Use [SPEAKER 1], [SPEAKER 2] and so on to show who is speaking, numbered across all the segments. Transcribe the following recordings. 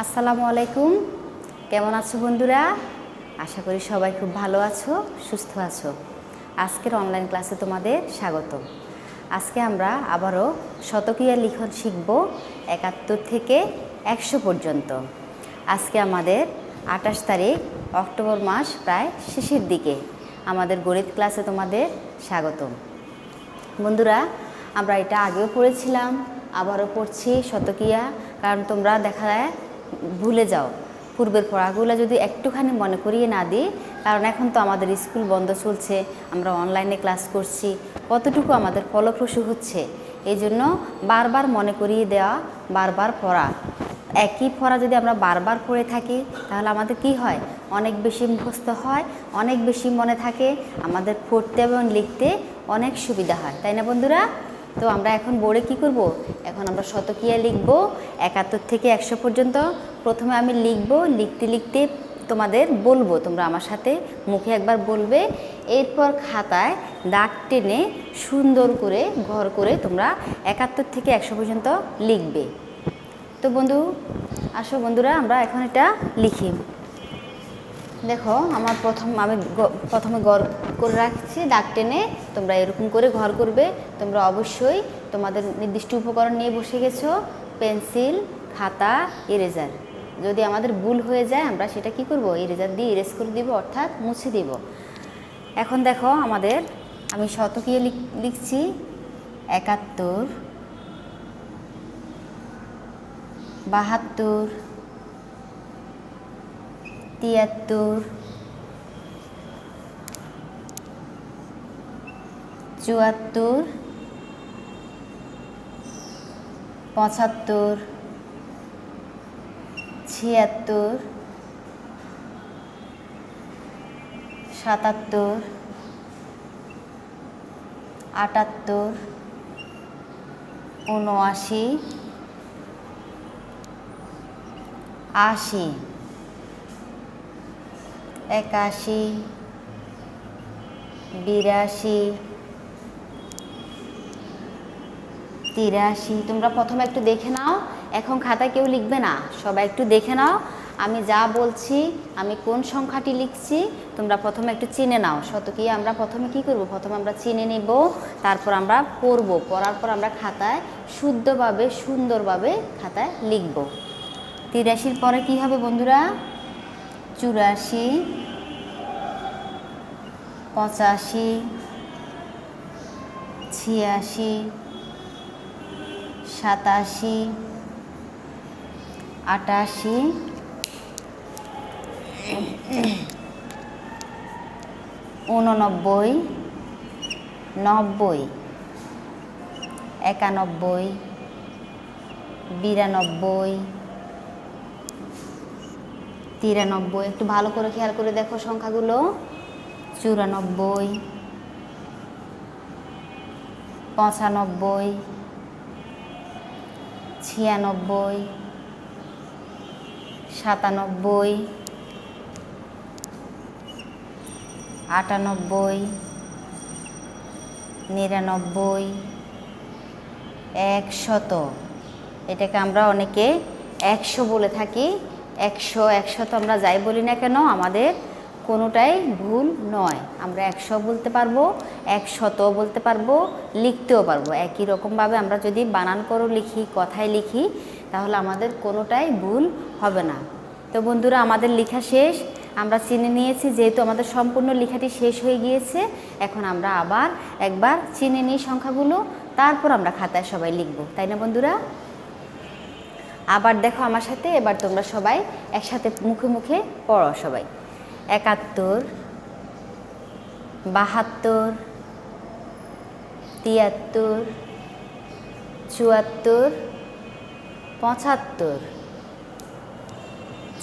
[SPEAKER 1] আসসালামু আলাইকুম। কেমন আছো বন্ধুরা? আশা করি সবাই খুব ভালো আছো, সুস্থ আছো। আজকের অনলাইন ক্লাসে তোমাদের স্বাগত আজকে আমরা আবারও শতকীয়া লিখন শিখব একাত্তর থেকে একশো পর্যন্ত। আজকে আমাদের আঠাশ তারিখ, অক্টোবর মাস প্রায় শেষের দিকে। আমাদের গণিত ক্লাসে তোমাদের স্বাগত বন্ধুরা, আমরা এটা আগেও পড়েছিলাম, আবারও পড়ছি শতকিয়া। কারণ তোমরা দেখা যায় ভুলে যাও। পূর্বের পড়াগুলো যদি একটুখানি মনে করিয়ে না দিই, কারণ এখন তো আমাদের স্কুল বন্ধ চলছে, আমরা অনলাইনে ক্লাস করছি, কতটুকু আমাদের ফলপ্রসূ হচ্ছে? এই জন্য বারবার মনে করিয়ে দেওয়া, বারবার পড়া। একই পড়া যদি আমরা বারবার পড়ে থাকি, তাহলে আমাদের কি হয়? অনেক বেশি মুখস্থ হয়, অনেক বেশি মনে থাকে, আমাদের পড়তে এবং লিখতে অনেক সুবিধা হয়। তাই না বন্ধুরা? তো আমরা এখন বোর্ডে কি করব? এখন আমরা শতকিয়া লিখব, একাত্তর থেকে একশো পর্যন্ত। প্রথমে আমি লিখব, লিখতে লিখতে তোমাদের বলব, তোমরা আমার সাথে মুখে একবার বলবে। এরপর খাতায় দাগ টেনে সুন্দর করে, ঘর করে তোমরা একাত্তর থেকে একশো পর্যন্ত লিখবে। তো বন্ধু, আসো বন্ধুরা, আমরা এখন এটা লিখি। দেখো, আমার প্রথম, আমি প্রথমে ঘর করে রাখছি, দাগ টেনে তোমরা এরকম করে ঘর করবে। তোমরা অবশ্যই তোমাদের নির্দিষ্ট উপকরণ নিয়ে বসে গেছো, পেন্সিল, খাতা ইরেজার যদি আমাদের ভুল হয়ে যায়, আমরা সেটা কি করব? ইরেজার দিয়ে ইরেজ করে দিব, অর্থাৎ মুছে দিব। এখন দেখো আমাদের, আমি শতকীয় লিখ- লিখছি, একাত্তর, বাহাত্তর, তিয়াত্তর চুয়াত্তর পঁচাত্তর ছিয়াত্তর সাতাত্তর আটাত্তর উনআশি আশি একাশি বিরাশি তিরাশি, তোমরা প্রথমে একটু দেখে নাও। এখন খাতায় কেউ লিখবে না। সবাই একটু দেখে নাও। আমি যা বলছি, আমি কোন সংখ্যাটি লিখছি, তোমরা প্রথমে একটু চিনে নাও। শতকি আমরা প্রথমে কি করব? প্রথমে আমরা চিনে নিব, তারপর আমরা পড়ব। পড়ার পর আমরা খাতায় শুদ্ধভাবে, সুন্দরভাবে খাতায় লিখব। তিরাশির পরে কি হবে বন্ধুরা? চুরাশি, পঁচাশি, ছিয়াশি সাতাশি, আটাশি, উননব্বই, নব্বই, একানব্বই, বিরানব্বই, তিরানব্বই। একটু ভালো করে খেয়াল করে দেখো সংখ্যাগুলো। চুরানব্বই, পঁচানব্বই ছিয়ানব্বই, সাতানব্বই, আটানব্বই, নিরানব্বই, একশত। এটাকে আমরা অনেকে একশো বলে থাকি। একশো একশো তো আমরা যাই বলি না কেন, আমাদের কোনোটাই ভুল নয়। আমরা একশো বলতে পারব একশত বলতে পারব, লিখতেও পারব। একই রকমভাবে আমরা যদি বানান করে, লিখি, কথায় লিখি, তাহলে আমাদের কোনোটাই ভুল হবে না। তো বন্ধুরা, আমাদের লেখা শেষ। আমরা চিনে নিয়েছি, যেহেতু আমাদের সম্পূর্ণ লেখাটি শেষ হয়ে গিয়েছে, এখন আমরা আবার একবার চিনে নিই সংখ্যাগুলো। তারপর আমরা খাতায় সবাই লিখব, তাই না বন্ধুরা? আবার দেখো আমার সাথে, এবার তোমরা সবাই একসাথে মুখে মুখে পড়ো সবাই। একাত্তর বাহাত্তর তিয়াত্তর চুয়াত্তর পঁচাত্তর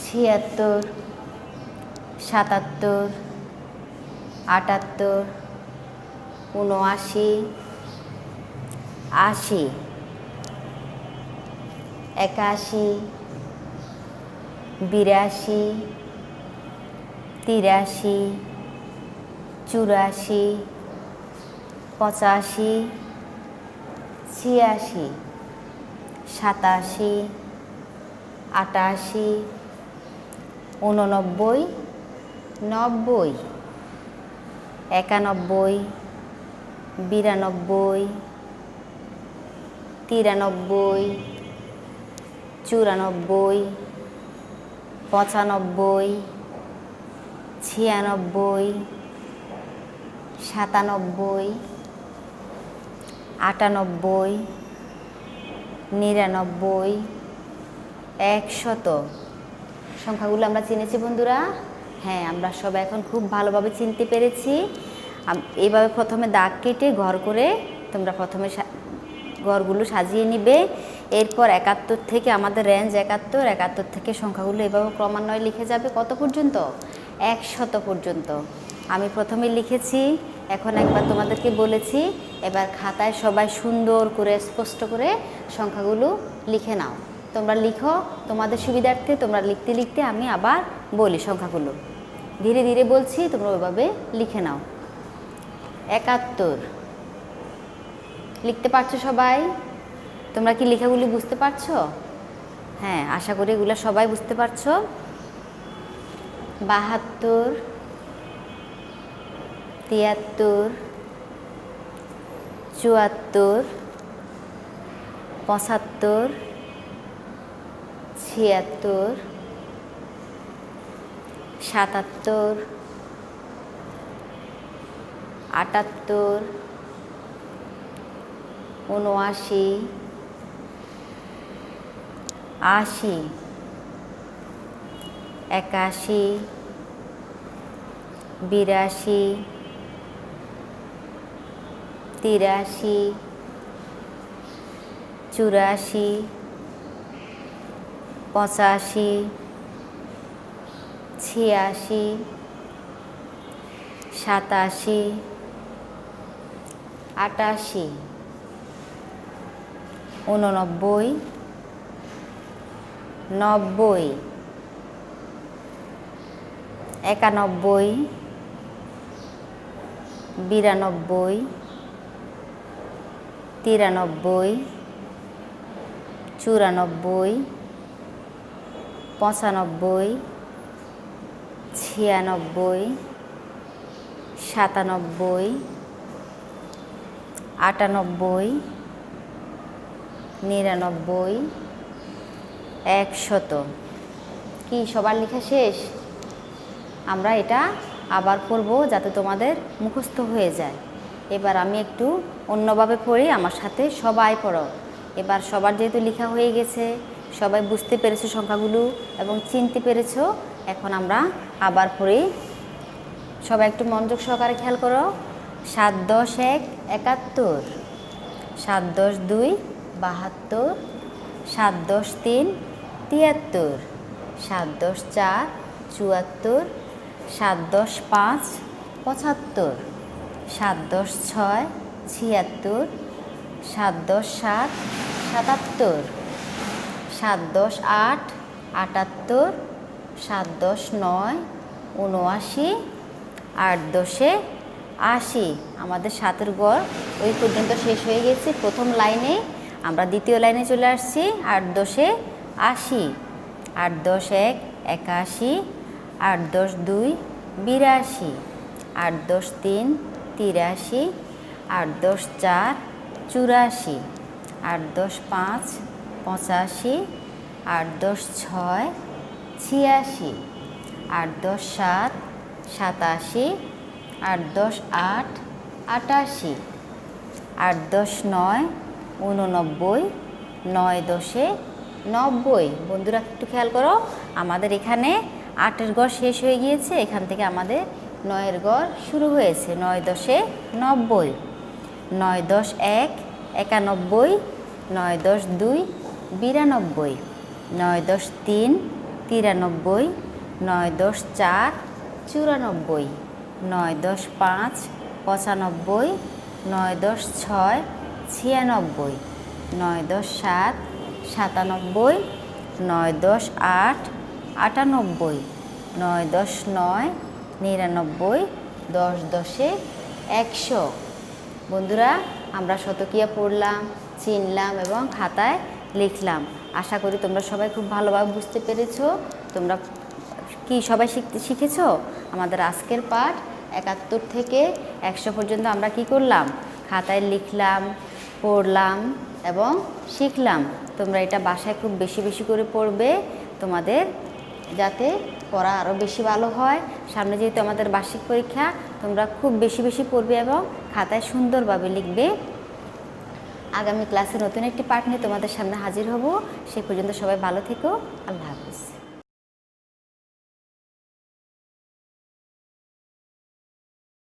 [SPEAKER 1] ছিয়াত্তর সাতাত্তর আটাত্তর উনআশি আশি একাশি বিরাশি তিরাশি চুরাশি পঁচাশি ছিয়াশি সাতাশি আটাশি উননব্বই নব্বই একানব্বই বিরানব্বই তিরানব্বই চুরানব্বই পঁচানব্বই ছিয়ানব্বই সাতানব্বই, আটানব্বই, নিরানব্বই, একশত। সংখ্যাগুলো আমরা চিনেছি বন্ধুরা? হ্যাঁ আমরা সব এখন খুব ভালোভাবে চিনতে পেরেছি। এইভাবে প্রথমে দাগ কেটে ঘর করে তোমরা প্রথমে ঘরগুলো সাজিয়ে নিবে। এরপর একাত্তর থেকে আমাদের রেঞ্জ একাত্তর একাত্তর থেকে সংখ্যাগুলো এভাবে ক্রমান্বয়ে লিখে যাবে কত পর্যন্ত? একশত পর্যন্ত। আমি প্রথমে লিখেছি, এখন একবার তোমাদেরকে বলেছি, এবার খাতায় সবাই সুন্দর করে, স্পষ্ট করে সংখ্যাগুলো লিখে নাও। তোমরা লিখো, তোমাদের সুবিধার্থে তোমরা লিখতে লিখতে আমি আবার বলি সংখ্যাগুলো। ধীরে ধীরে বলছি, তোমরা ওইভাবে লিখে নাও। একাত্তর। লিখতে পারছ সবাই? তোমরা কি লেখাগুলি বুঝতে পারছ? হ্যাঁ আশা করি এগুলো সবাই বুঝতে পারছ। বাহাত্তর। তিয়াত্তর চুয়াত্তর পঁচাত্তর ছিয়াত্তর সাতাত্তর আটাত্তর উনআশি আশি একাশি বিরাশি তিরাশি চুরাশি পঁচাশি ছিয়াশি সাতাশি আটাশি উননব্বই নব্বই একানব্বই বিরানব্বই তিরানব্বই, চুরানব্বই, পঁচানব্বই, ছিয়ানব্বই, সাতানব্বই, আটানব্বই, নিরানব্বই, একশত। কি, সবার লেখা শেষ? আমরা এটা আবার পড়ব যাতে তোমাদের মুখস্থ হয়ে যায়। এবার আমি একটু অন্যভাবে পড়ি, আমার সাথে সবাই পড়ো। এবার সবার যেহেতু লেখা হয়ে গেছে, সবাই বুঝতে পেরেছ সংখ্যাগুলো এবং চিনতে পেরেছ, এখন আমরা আবার পড়ি। সবাই একটু মনোযোগ সহকারে খেয়াল করো। সাত দশ এক, একাত্তর। সাত দশ দুই, বাহাত্তর। সাত দশ তিন, তিয়াত্তর। সাত দশ চার, চুয়াত্তর। সাত দশ পাঁচ, পঁচাত্তর। সাত দশ ছয়, ছিয়াত্তর সাত দশ সাত, সাতাত্তর সাত দশ আট, আটাত্তর সাত দশ নয় উনআশি আট দশে আশি। আমাদের সাতের গড় ওই পর্যন্ত শেষ হয়ে গেছে। প্রথম লাইনে আমরা দ্বিতীয় লাইনে চলে আসছি আট দশে আশি আট দশ এক, একাশি আট দশ দুই, বিরাশি আট দশ তিন তিরাশি আট দশ চার চুরাশি আট দশ পাঁচ পঁচাশি আট দশ ছয় ছিয়াশি আট দশ সাত সাতাশি আট দশ আট আটাশি আট দশ নয় উননব্বই, নয় দশে নব্বই। বন্ধুরা একটু খেয়াল করো, আমাদের এখানে আটের গড় শেষ হয়ে গিয়েছে, এখান থেকে আমাদের নয়ের গড় শুরু হয়েছে নয় দশে নব্বই, নয় দশ এক একানব্বই, নয় দশ দুই বিরানব্বই, নয় দশ তিন তিরানব্বই, নয় দশ চার চুরানব্বই, নয় দশ পাঁচ পঁচানব্বই, নয় দশ ছয় ছিয়ানব্বই, নয় দশ সাত সাতানব্বই, নয় দশ আট আটানব্বই, নয় দশ নয় নিরানব্বই, দশ দশে একশো। বন্ধুরা, আমরা শতকিয়া পড়লাম, চিনলাম এবং খাতায় লিখলাম। আশা করি তোমরা সবাই খুব ভালোভাবে বুঝতে পেরেছ। তোমরা কি সবাই শিখতে শিখেছো? আমাদের আজকের পাঠ একাত্তর থেকে একশো পর্যন্ত আমরা কি করলাম? খাতায় লিখলাম, পড়লাম এবং শিখলাম। তোমরা এটা বাসায় খুব বেশি বেশি করে পড়বে তোমাদের, যাতে পড়া আরও বেশি ভালো হয়। সামনে যেহেতু আমাদের বার্ষিক পরীক্ষা, তোমরা খুব বেশি বেশি পড়বে এবং খাতায় সুন্দরভাবে লিখবে। আগামী ক্লাসে নতুন একটি পাঠ নিয়ে তোমাদের সামনে হাজির হব। সে পর্যন্ত সবাই ভালো থেকো। আল্লাহ হাফিজ।